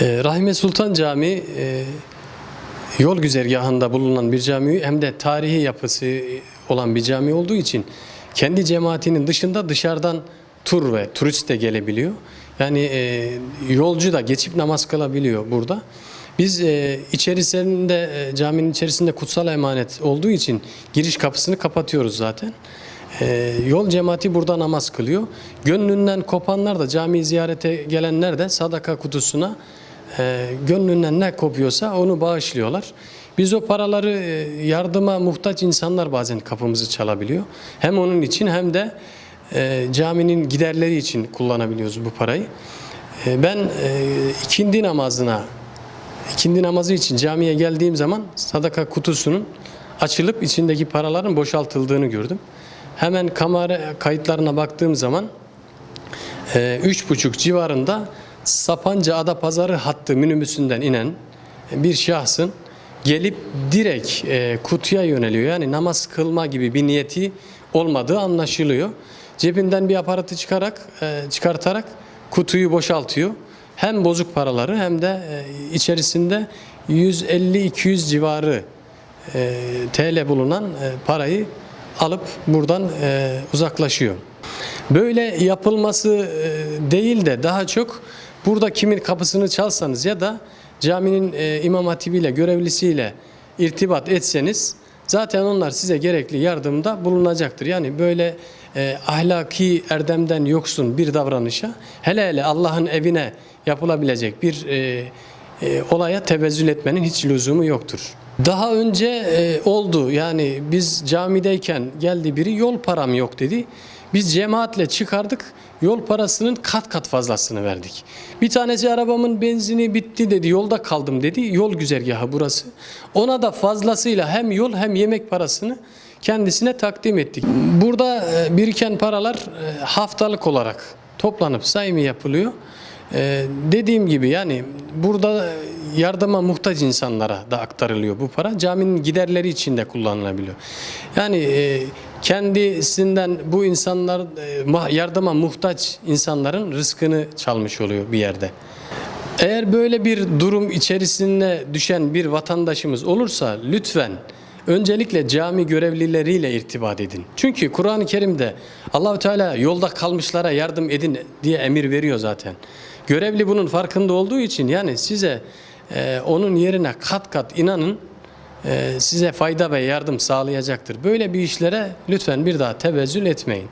E, Rahime Sultan Camii e, yol güzergahında bulunan bir cami hem de tarihi yapısı olan bir cami olduğu için kendi cemaatinin dışında dışarıdan tur ve turist de gelebiliyor. Yani e, yolcu da geçip namaz kılabiliyor burada. Biz e, içerisinde e, caminin içerisinde kutsal emanet olduğu için giriş kapısını kapatıyoruz zaten. E, yol cemaati burada namaz kılıyor. Gönlünden kopanlar da cami ziyarete gelenler de sadaka kutusuna e, gönlünden ne kopuyorsa onu bağışlıyorlar. Biz o paraları e, yardıma muhtaç insanlar bazen kapımızı çalabiliyor. Hem onun için hem de e, caminin giderleri için kullanabiliyoruz bu parayı. E, ben e, ikindi namazına ikindi namazı için camiye geldiğim zaman sadaka kutusunun açılıp içindeki paraların boşaltıldığını gördüm. Hemen kamera kayıtlarına baktığım zaman e, üç buçuk civarında Sapanca Adapazarı hattı minibüsünden inen bir şahsın gelip direkt e, kutuya yöneliyor. Yani namaz kılma gibi bir niyeti olmadığı anlaşılıyor. Cebinden bir aparatı çıkarak e, çıkartarak kutuyu boşaltıyor. Hem bozuk paraları hem de e, içerisinde 150-200 civarı e, TL bulunan e, parayı alıp buradan e, uzaklaşıyor. Böyle yapılması e, değil de daha çok burada kimin kapısını çalsanız ya da caminin e, imam hatibiyle görevlisiyle irtibat etseniz zaten onlar size gerekli yardımda bulunacaktır. Yani böyle e, ahlaki erdemden yoksun bir davranışa hele hele Allah'ın evine yapılabilecek bir e, e, olaya tevezzül etmenin hiç lüzumu yoktur. Daha önce e, oldu yani biz camideyken geldi biri yol param yok dedi. Biz cemaatle çıkardık yol parasının kat kat fazlasını verdik. Bir tanesi arabamın benzini bitti dedi yolda kaldım dedi yol güzergahı burası. Ona da fazlasıyla hem yol hem yemek parasını kendisine takdim ettik. Burada e, biriken paralar e, haftalık olarak toplanıp sayımı yapılıyor. Ee, dediğim gibi yani burada yardıma muhtaç insanlara da aktarılıyor bu para. Caminin giderleri için de kullanılabiliyor. Yani e, kendisinden bu insanlar e, ma- yardıma muhtaç insanların rızkını çalmış oluyor bir yerde. Eğer böyle bir durum içerisinde düşen bir vatandaşımız olursa lütfen öncelikle cami görevlileriyle irtibat edin. Çünkü Kur'an-ı Kerim'de Allahu Teala yolda kalmışlara yardım edin diye emir veriyor zaten. Görevli bunun farkında olduğu için yani size e, onun yerine kat kat inanın e, size fayda ve yardım sağlayacaktır. Böyle bir işlere lütfen bir daha tevezzül etmeyin.